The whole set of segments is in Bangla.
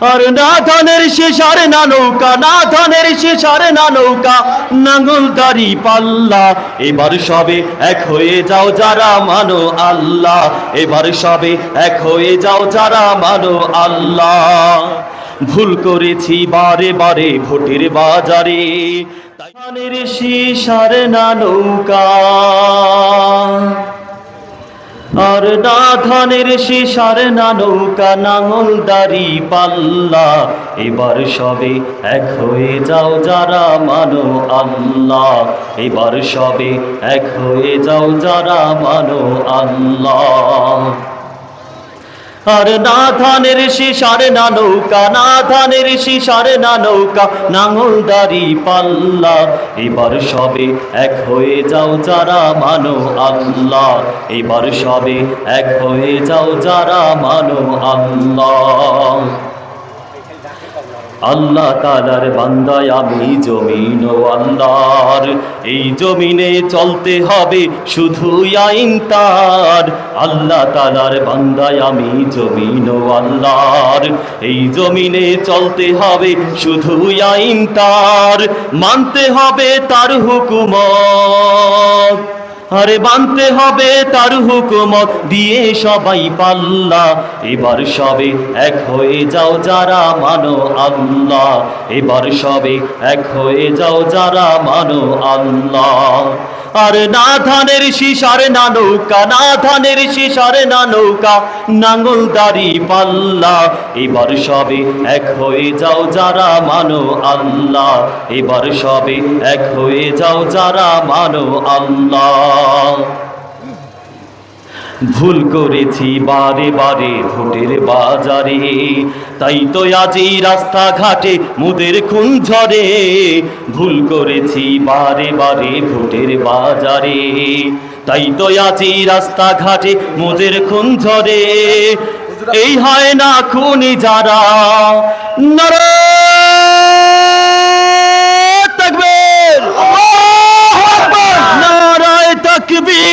আর না ধানের শেষার না নৌকা, না ধানের শেষার না নৌকা নাঙ্গল দাড়ি পাল্লা। এবার সবে এক হয়ে যাও যারা মানো আল্লাহ, এবার সবে এক হয়ে যাও যারা মানো আল্লাহ। ভুল করেছি বারে বারে ভোটের বাজারে ধানের শেষার না নৌকা। আর না ধানের শেষার না নৌকা নাঙল দাড়ি পাল্লা। এবার সবে এক হয়ে যাও যারা মানো আল্লাহ। এবার সবে এক হয়ে যাও যারা মানো আল্লাহ। আর না ধানের শিশার না নৌকা। না ধানের শিশার না নৌকা। নাঙল দাড়ি পাল্লা। এবার সবে এক হয়ে যাও যারা মানো আল্লাহ। এবার সবে এক হয়ে যাও যারা মানো আল্লাহ। আল্লাহ তালার বান্দায় আমি জমিন ও আল্লাহর। এই জমিনে চলতে হবে শুধু আইন তার। আল্লাহ তালার বান্দায় আমি জমিন ও আল্লাহর। এই জমিনে চলতে হবে শুধু আইন তার। মানতে হবে তার হুকুমত আরে বানতে হবে তার হুকুমত, দিয়ে সবাই পাল্লা। এবার সবে এক হয়ে যাও যারা মানো আল্লাহ। এবার সবে এক হয়ে যাও যারা মানো আল্লাহ। আর না ধানের শিশার না নৌকা, না ধানের শিশার না নৌকা নাঙ্গল দাড়ি পাল্লা। এবার সবে এক হয়ে যাও যারা মানো আল্লাহ। এবার সবে এক হয়ে যাও যারা মানো আল্লাহ। ভুল করেছি বারে বারে ভোটের বাজারে, তাই তো আজই রাস্তাঘাটে মুদের খুন ঝরে ভুল করেছি বারে বারে ভোটের বাজারে, তাই তো আজই রাস্তাঘাটে মুদের খুন ঝরে এই হয় না খুনি যারা নারায়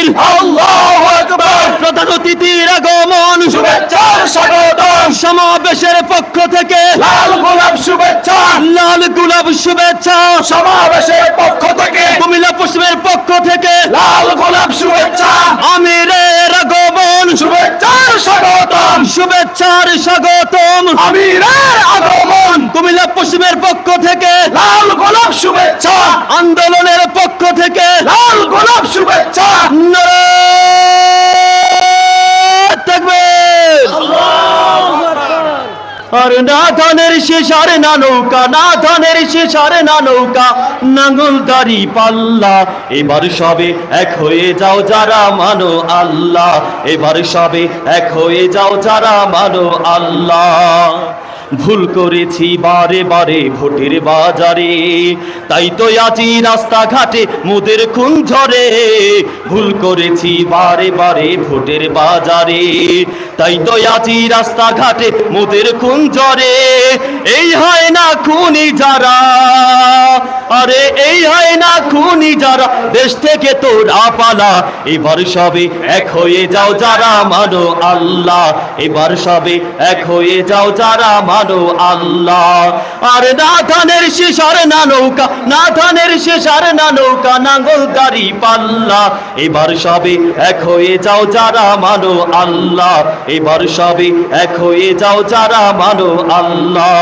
তাকবীর আল্লাহু আকবার। প্রধান অতিথির আগমন শুভেচ্ছার স্বাগতম। সমাবেশের পক্ষ থেকে লাল গোলাপ শুভেচ্ছা। লাল গোলাপ শুভেচ্ছা। সমাবেশের পক্ষ থেকে কুমিল্লা পশ্চিমের পক্ষ থেকে লাল গোলাপ শুভেচ্ছা। আমিরের আগমন। শুভেচ্ছার স্বাগতম। শুভেচ্ছার স্বাগতম। আমিরের আগমন। কুমিল্লা পশ্চিমের পক্ষ থেকে লাল গোলাপ শুভেচ্ছা। আন্দোলনের পক্ষ থেকে না ধানের শেষার না নৌকা না ধানের শেষার না নৌকা নাঙ্গল দাড়ি পাল্লা। এবার সবে এক হয়ে যাও যারা মানো আল্লাহ, এবার সবে এক হয়ে যাও যারা মানো আল্লাহ। ভুল করেছি বারে বারে ভোটের বাজারে। তাই তো আজই রাস্তাঘাটে মুদের খুন ঝরে ভুল করেছি বারে বারে ভোটের বাজারে। তাই তো আজই রাস্তাঘাটে মুদের খুন ঝরে এই হয় না খুনি যারা, আরে এই হয় না খুনি যারা। দেশ থেকে তোরা পালা, এবার সবে এক হয়ে যাও যারা, মানো আল্লাহ। এবার সবে এক হয়ে যাও যারা মানো আল্লাহ। আর না ধানের শেষার না নৌকা, না ধানের শেষার না নৌকা, নাঙ্গল দাড়ি পাল্লা। এবার সবে এক হয়ে যাও যারা মানো আল্লাহ, এবার সবে এক হয়ে যাও যারা মানো আল্লাহ।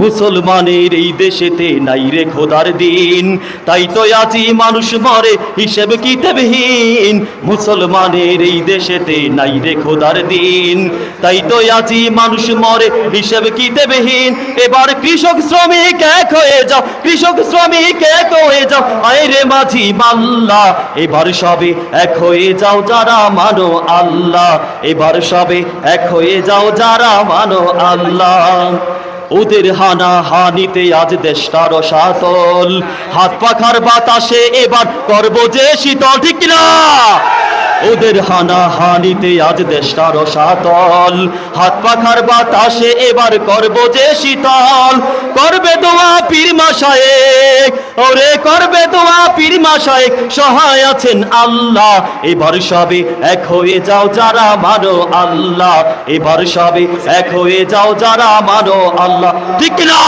মুসলমানের এই দেশেতে নাই রে খোদার দিন, তাই তো আজই মানুষ মরে, হিসেব কিতাবহীন। মুসলমানের এই দেশেতে নাই রে খোদার দিন, তাই তো আজই মানুষ মরে হিসেব কিতাবহীন এবার কৃষক শ্রমিক এক হয়ে যাও, কৃষক শ্রমিক এক হয়ে যাও। আয় রে মাঝি মাল্লা, এবার সবে এক হয়ে যাও যারা মানো আল্লাহ। এবার সবে এক হয়ে যাও যারা মানো আল্লাহ। ওদের হানা হানিতে আজ দেশটা সাতল হাত পাখার বাতাসে এবার করব যে শীতল, ঠিক না ওদের হানা হানিতে আজ দেশটার সাতল হাত পাখার বাতাসে এবার করব যে শীতল। করবে দোয়া পীর মাসায়েক ওরে, করবে দোয়া পীর মাসায়েক সহায় আছেন আল্লাহ। এবার সবে এক হয়ে যাও যারা মানো আল্লাহ। এবার সবে এক হয়ে যাও যারা মানো আল্লাহ। ঠিক না